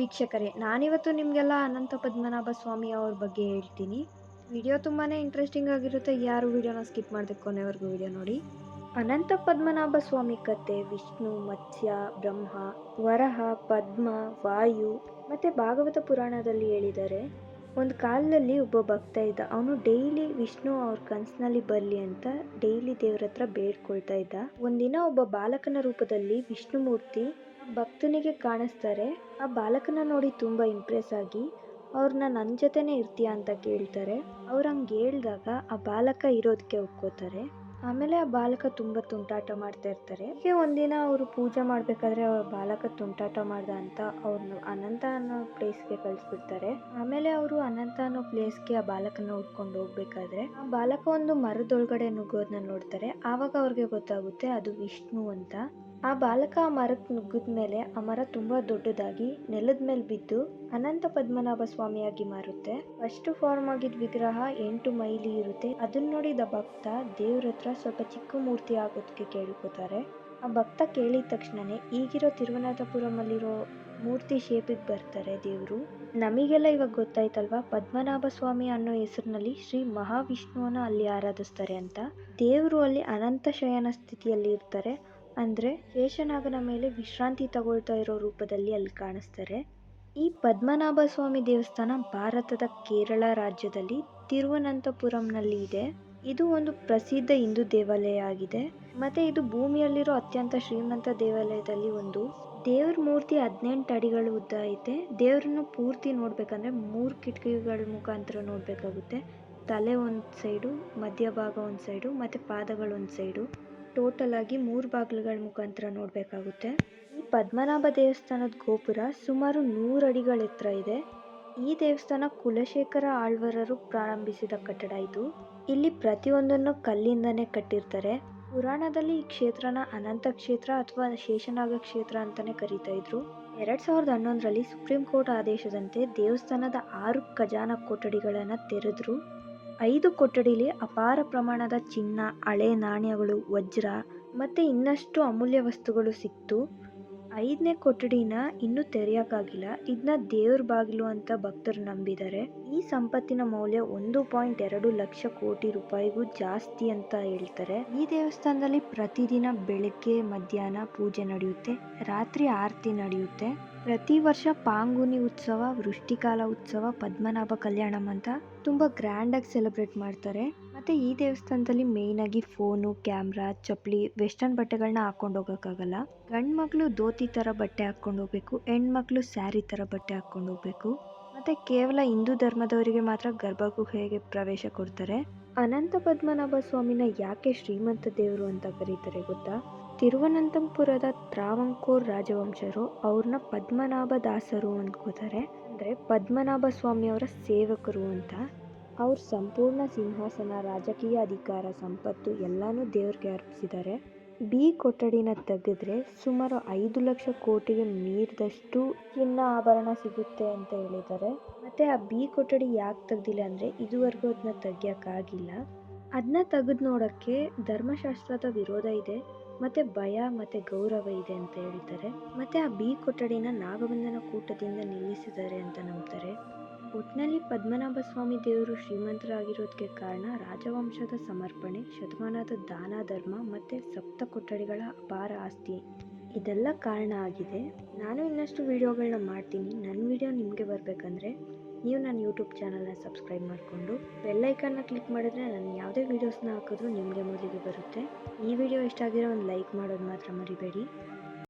ವೀಕ್ಷಕರೇ, ನಾನಿವತ್ತು ನಿಮಗೆಲ್ಲ ಅನಂತ ಪದ್ಮನಾಭ ಸ್ವಾಮಿ ಅವ್ರ ಬಗ್ಗೆ ಹೇಳ್ತೀನಿ. ವಿಡಿಯೋ ತುಂಬಾ ಇಂಟ್ರೆಸ್ಟಿಂಗ್ ಆಗಿರುತ್ತೆ. ಯಾರು ವಿಡಿಯೋನ ಸ್ಕಿಪ್ ಮಾಡಿದೆ ಕೊನೆವರೆಗೂ ವಿಡಿಯೋ ನೋಡಿ. ಅನಂತ ಪದ್ಮನಾಭ ಸ್ವಾಮಿ ಕತೆ, ವಿಷ್ಣು, ಮತ್ಸ್ಯ, ಬ್ರಹ್ಮ, ವರಹ, ಪದ್ಮ, ವಾಯು ಮತ್ತು ಭಾಗವತ ಪುರಾಣದಲ್ಲಿ ಹೇಳಿದ್ದಾರೆ ಒಂದು ಕಾಲದಲ್ಲಿ ಒಬ್ಬ ಭಕ್ತ ಇದ್ದ. ಅವನು ಡೈಲಿ ವಿಷ್ಣು ಅವ್ರ ಕನಸಿನಲ್ಲಿ ಬರಲಿ ಅಂತ ಡೈಲಿ ದೇವ್ರ ಹತ್ರ ಬೇಡ್ಕೊಳ್ತಾ ಇದ್ದ. ಒಂದಿನ ಒಬ್ಬ ಬಾಲಕನ ರೂಪದಲ್ಲಿ ವಿಷ್ಣುಮೂರ್ತಿ ಭಕ್ತನಿಗೆ ಕಾಣಿಸ್ತಾರೆ, ಆ ಬಾಲಕನ ನೋಡಿ ತುಂಬ ಇಂಪ್ರೆಸ್ ಆಗಿ ಅವ್ರನ್ನ ನನ್ನ ಜೊತೆನೇ ಇರ್ತೀಯಾ ಅಂತ ಕೇಳ್ತಾರೆ. ಅವ್ರು ಹಂಗೆ ಹೇಳಿದಾಗ ಆ ಬಾಲಕ ಇರೋದಕ್ಕೆ ಒಪ್ಕೋತಾರೆ. ಆಮೇಲೆ ಆ ಬಾಲಕ ತುಂಬ ತುಂಟಾಟ ಮಾಡ್ತಾ ಇರ್ತಾರೆ. ಹೀಗೆ ಒಂದಿನ ಅವರು ಪೂಜೆ ಮಾಡಬೇಕಾದ್ರೆ ಅವ್ರ ಬಾಲಕ ತುಂಟಾಟ ಮಾಡ್ದ ಅಂತ ಅವ್ರನ್ನ ಅನಂತ ಅನ್ನೋ ಪ್ಲೇಸ್ಗೆ ಕಳಿಸ್ಬಿಡ್ತಾರೆ. ಆಮೇಲೆ ಅವರು ಅನಂತ ಅನ್ನೋ ಪ್ಲೇಸ್ಗೆ ಆ ಬಾಲಕನ ಹುಡ್ಕೊಂಡು ಹೋಗ್ಬೇಕಾದ್ರೆ, ಆ ಬಾಲಕ ಒಂದು ಮರದೊಳಗಡೆ ನುಗ್ಗೋದನ್ನ ನೋಡ್ತಾರೆ. ಆವಾಗ ಅವ್ರಿಗೆ ಗೊತ್ತಾಗುತ್ತೆ ಅದು ವಿಷ್ಣು ಅಂತ. ಆ ಬಾಲಕ ಆ ಮರಕ್ಕೆ ನುಗ್ಗಿದ ಮೇಲೆ ಆ ಮರ ತುಂಬಾ ದೊಡ್ಡದಾಗಿ ನೆಲದ ಮೇಲೆ ಬಿದ್ದು ಅನಂತ ಪದ್ಮನಾಭ ಸ್ವಾಮಿಯಾಗಿ ಮಾರುತ್ತೆ. ಫಸ್ಟ್ ಫಾರ್ಮ್ ಆಗಿದ್ದ ವಿಗ್ರಹ ಎಂಟು ಮೈಲಿ ಇರುತ್ತೆ. ಅದನ್ನ ನೋಡಿದ ಭಕ್ತ ದೇವ್ರ ಹತ್ರ ಸ್ವಲ್ಪ ಚಿಕ್ಕ ಮೂರ್ತಿ ಆಗೋದಕ್ಕೆ ಕೇಳ್ಕೊತಾರೆ. ಆ ಭಕ್ತ ಕೇಳಿದ ತಕ್ಷಣನೇ ಈಗಿರೋ ತಿರುವನಂತಪುರಮಲ್ಲಿರೋ ಮೂರ್ತಿ ಶೇಪಿಗೆ ಬರ್ತಾರೆ ದೇವರು. ನಮಗೆಲ್ಲ ಇವಾಗ ಗೊತ್ತಾಯ್ತಲ್ವಾ ಪದ್ಮನಾಭ ಸ್ವಾಮಿ ಅನ್ನೋ ಹೆಸರಿನಲ್ಲಿ ಶ್ರೀ ಮಹಾವಿಷ್ಣುವನ್ನ ಅಲ್ಲಿ ಆರಾಧಿಸ್ತಾರೆ ಅಂತ. ದೇವರು ಅಲ್ಲಿ ಅನಂತ ಶಯನ ಸ್ಥಿತಿಯಲ್ಲಿ ಇರ್ತಾರೆ. ಅಂದರೆ ಶೇಷನಾಗನ ಮೇಲೆ ವಿಶ್ರಾಂತಿ ತಗೊಳ್ತಾ ಇರೋ ರೂಪದಲ್ಲಿ ಅಲ್ಲಿ ಕಾಣಿಸ್ತಾರೆ. ಈ ಪದ್ಮನಾಭ ಸ್ವಾಮಿ ದೇವಸ್ಥಾನ ಭಾರತದ ಕೇರಳ ರಾಜ್ಯದಲ್ಲಿ ತಿರುವನಂತಪುರಂನಲ್ಲಿ ಇದೆ. ಇದು ಒಂದು ಪ್ರಸಿದ್ಧ ಹಿಂದೂ ದೇವಾಲಯ ಆಗಿದೆ. ಮತ್ತೆ ಇದು ಭೂಮಿಯಲ್ಲಿರೋ ಅತ್ಯಂತ ಶ್ರೀಮಂತ ದೇವಾಲಯದಲ್ಲಿ ಒಂದು. ದೇವ್ರ ಮೂರ್ತಿ ಹದಿನೆಂಟು ಅಡಿಗಳು ಉದ್ದ ಐತೆ. ದೇವ್ರನ್ನ ಪೂರ್ತಿ ನೋಡ್ಬೇಕಂದ್ರೆ ಮೂರು ಕಿಟಕಿಗಳ ಮುಖಾಂತರ ನೋಡ್ಬೇಕಾಗುತ್ತೆ. ತಲೆ ಒಂದು ಸೈಡು ಮಧ್ಯಭಾಗ ಒಂದು ಸೈಡು ಮತ್ತೆ ಪಾದಗಳು ಒಂದು ಸೈಡು ಟೋಟಲ್ ಆಗಿ ಮೂರು ಬಾಗಿಲುಗಳ ಮುಖಾಂತರ ನೋಡಬೇಕಾಗುತ್ತೆ. ಈ ಪದ್ಮನಾಭ ದೇವಸ್ಥಾನದ ಗೋಪುರ ಸುಮಾರು ನೂರು ಅಡಿಗಳ ಎತ್ತರ ಇದೆ. ಈ ದೇವಸ್ಥಾನ ಕುಲಶೇಖರ ಆಳ್ವರರು ಪ್ರಾರಂಭಿಸಿದ ಕಟ್ಟಡ ಇದು. ಇಲ್ಲಿ ಪ್ರತಿಯೊಂದನ್ನು ಕಲ್ಲಿಂದನೇ ಕಟ್ಟಿರ್ತಾರೆ. ಪುರಾಣದಲ್ಲಿ ಈ ಕ್ಷೇತ್ರನ ಅನಂತ ಕ್ಷೇತ್ರ ಅಥವಾ ಶೇಷನಾಗ ಕ್ಷೇತ್ರ ಅಂತಾನೆ ಕರೀತಾ ಇದ್ರು. ಎರಡ್ ಸಾವಿರದ ಹನ್ನೊಂದರಲ್ಲಿ ಸುಪ್ರೀಂ ಕೋರ್ಟ್ ಆದೇಶದಂತೆ ದೇವಸ್ಥಾನದ ಆರು ಖಜಾನ ಕೊಠಡಿಗಳನ್ನು ತೆರೆದ್ರು. ಐದು ಕೊಠಡಿಲಿ ಅಪಾರ ಪ್ರಮಾಣದ ಚಿನ್ನ ಹಳೆ ನಾಣ್ಯಗಳು ವಜ್ರ ಮತ್ತೆ ಇನ್ನಷ್ಟು ಅಮೂಲ್ಯ ವಸ್ತುಗಳು ಸಿಕ್ತು. ಐದನೇ ಕೊಠಡಿನ ಇನ್ನೂ ತೆರೆಯೋಕ್ಕಾಗಿಲ್ಲ. ಇದನ್ನ ದೇವ್ರ ಬಾಗಿಲು ಅಂತ ಭಕ್ತರು ನಂಬಿದ್ದಾರೆ ಈ ಸಂಪತ್ತಿನ ಮೌಲ್ಯ ಒಂದು ಪಾಯಿಂಟ್ ಎರಡು ಲಕ್ಷ ಕೋಟಿ ರೂಪಾಯಿಗೂ ಜಾಸ್ತಿ ಅಂತ ಹೇಳ್ತಾರೆ. ಈ ದೇವಸ್ಥಾನದಲ್ಲಿ ಪ್ರತಿದಿನ ಬೆಳಗ್ಗೆ, ಮಧ್ಯಾಹ್ನ ಪೂಜೆ ನಡೆಯುತ್ತೆ, ರಾತ್ರಿ ಆರತಿ ನಡೆಯುತ್ತೆ. ಪ್ರತಿ ವರ್ಷ ಪಾಂಗುನಿ ಉತ್ಸವ, ವೃಷ್ಟಿಕಾಲ ಉತ್ಸವ, ಪದ್ಮನಾಭ ಕಲ್ಯಾಣಂ ಅಂತ ತುಂಬ ಗ್ರ್ಯಾಂಡಾಗಿ ಸೆಲೆಬ್ರೇಟ್ ಮಾಡ್ತಾರೆ. ಮತ್ತು ಈ ದೇವಸ್ಥಾನದಲ್ಲಿ ಮೇಯ್ನಾಗಿ ಫೋನು ಕ್ಯಾಮ್ರಾ ಚಪ್ಪಲಿ ವೆಸ್ಟರ್ನ್ ಬಟ್ಟೆಗಳನ್ನ ಹಾಕೊಂಡು ಹೋಗೋಕ್ಕಾಗಲ್ಲ. ಗಂಡು ಮಕ್ಕಳು ಧೋತಿ ಥರ ಬಟ್ಟೆ ಹಾಕ್ಕೊಂಡು ಹೋಗಬೇಕು ಹೆಣ್ಮಕ್ಳು ಸ್ಯಾರಿ ಥರ ಬಟ್ಟೆ ಹಾಕ್ಕೊಂಡು ಹೋಗಬೇಕು. ಮತ್ತು ಕೇವಲ ಹಿಂದೂ ಧರ್ಮದವರಿಗೆ ಮಾತ್ರ ಗರ್ಭಗುಹೆಗೆ ಪ್ರವೇಶ ಕೊಡ್ತಾರೆ. ಅನಂತ ಪದ್ಮನಾಭ ಸ್ವಾಮಿನ ಯಾಕೆ ಶ್ರೀಮಂತ ದೇವರು ಅಂತ ಕರೀತಾರೆ ಗೊತ್ತಾ? ತಿರುವನಂತಪುರದ ತ್ರಾವಂಕೋರ್ ರಾಜವಂಶರು ಅವ್ರನ್ನ ಪದ್ಮನಾಭ ದಾಸರು ಅನ್ಕೋತಾರೆ ಅಂದರೆ ಪದ್ಮನಾಭ ಸ್ವಾಮಿಯವರ ಸೇವಕರು ಅಂತ. ಅವ್ರ ಸಂಪೂರ್ಣ ಸಿಂಹಾಸನ, ರಾಜಕೀಯ ಅಧಿಕಾರ, ಸಂಪತ್ತು ಎಲ್ಲನೂ ದೇವ್ರಿಗೆ ಅರ್ಪಿಸಿದ್ದಾರೆ ಬಿ ಕೊಠಡಿನ ತೆಗೆದ್ರೆ ಸುಮಾರು ಐದು ಲಕ್ಷ ಕೋಟಿಗೆ ಮೀರಿದಷ್ಟು ಚಿನ್ನ ಆಭರಣ ಸಿಗುತ್ತೆ ಅಂತ ಹೇಳಿದ್ದಾರೆ ಮತ್ತೆ ಆ ಬಿ ಕೊಠಡಿ ಯಾಕೆ ತೆಗ್ದಿಲ್ಲ ಅಂದರೆ ಇದುವರೆಗೂ ಅದನ್ನ ತೆಗಿಯೋಕ್ಕಾಗಿಲ್ಲ ಅದನ್ನ ತೆಗೆದು ನೋಡೋಕ್ಕೆ ಧರ್ಮಶಾಸ್ತ್ರದ ವಿರೋಧ ಇದೆ, ಮತ್ತೆ ಭಯ, ಮತ್ತೆ ಗೌರವ ಇದೆ ಅಂತ ಹೇಳಿದ್ದಾರೆ ಮತ್ತೆ ಆ ಬಿ ಕೊಠಡಿನ ನಾಗಬಂಧನ ಕೂಟದಿಂದ ನಿಲ್ಲಿಸಿದ್ದಾರೆ ಅಂತ ನಂಬ್ತಾರೆ. ಒಟ್ನಲ್ಲಿ ಪದ್ಮನಾಭ ಸ್ವಾಮಿ ದೇವರು ಶ್ರೀಮಂತರಾಗಿರೋದಕ್ಕೆ ಕಾರಣ ರಾಜವಂಶದ ಸಮರ್ಪಣೆ, ಶತಮಾನದ ದಾನ ಧರ್ಮ ಮತ್ತು ಸಪ್ತ ಕೊಠಡಿಗಳ ಅಪಾರ ಆಸ್ತಿ. ಇದೆಲ್ಲ ಕಾರಣ ಆಗಿದೆ. ನಾನು ಇನ್ನಷ್ಟು ವಿಡಿಯೋಗಳನ್ನ ಮಾಡ್ತೀನಿ. ನನ್ನ ವಿಡಿಯೋ ನಿಮಗೆ ಬರಬೇಕಂದ್ರೆ ನೀವು ನನ್ನ ಯೂಟ್ಯೂಬ್ ಚಾನಲ್ನ ಸಬ್ಸ್ಕ್ರೈಬ್ ಮಾಡಿಕೊಂಡು ಬೆಲ್ಲೈಕನ್ನ ಕ್ಲಿಕ್ ಮಾಡಿದ್ರೆ ನಾನು ಯಾವುದೇ ವೀಡಿಯೋಸ್ನ ಹಾಕಿದ್ರೂ ನಿಮಗೆ ಮೊದಲಿಗೆ ಬರುತ್ತೆ. ಈ ವಿಡಿಯೋ ಇಷ್ಟ ಆಗಿರೋ ಒಂದು ಲೈಕ್ ಮಾಡೋದು ಮಾತ್ರ ಮರಿಬೇಡಿ.